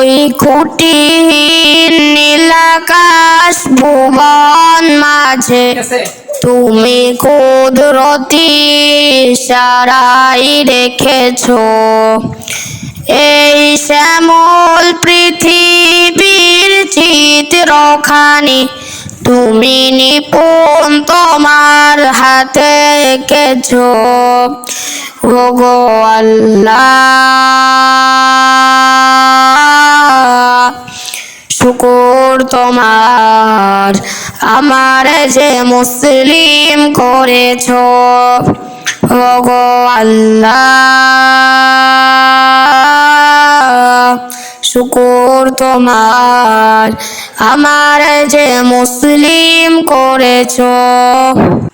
ওই খুঁটিহীন নীলাকাশ ভুবন মাঝে। তুমি কুদরতি সারাই রেখেছ। এই শ্যামল পৃথিবীর চিত্রখানি তুমি নিপুণ তোমার হাতে এঁকেছো। ওগো আল্লাহ। শুকুর তোমার। আমার যে মুসলিম করেছ, ওগো আল্লাহ। শুকুর তোমার। আমার যে মুসলিম করেছ,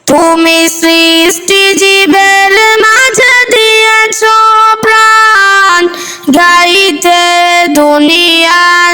তুমি সৃষ্টি জীবের মাঝে দিয়েছ প্রাণ। গাইতে দুনিয়ায়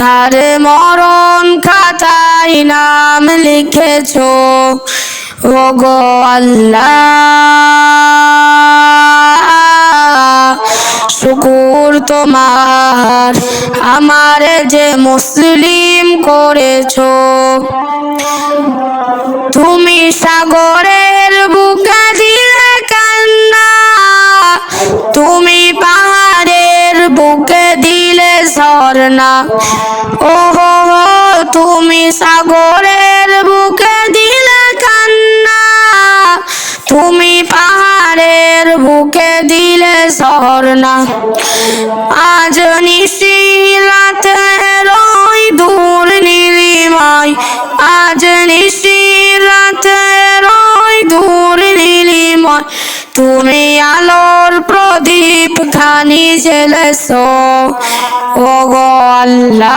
তার মরণ খাতায় নাম লিখেছো, ওগো আল্লাহ। শুকুর তোমার, আমার যে মুসলিম করেছ। তুমি সাগরের ওহো তুমি সাগরের বুকে দিলে কান্না। তুমি পাহাড়ের বুকে দিলে ঝর্ণা। আজ নিশিলাতে খানি জ্বেলেছ ও আল্লাহ।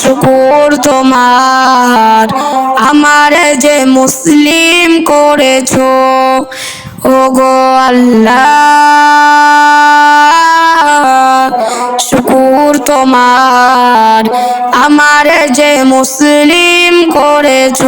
শুকুর তোমার, আমার যে মুসলিম করেছ ও গো আল্লাহ। শুকুর তোমার, আমার যে মুসলিম করেছ।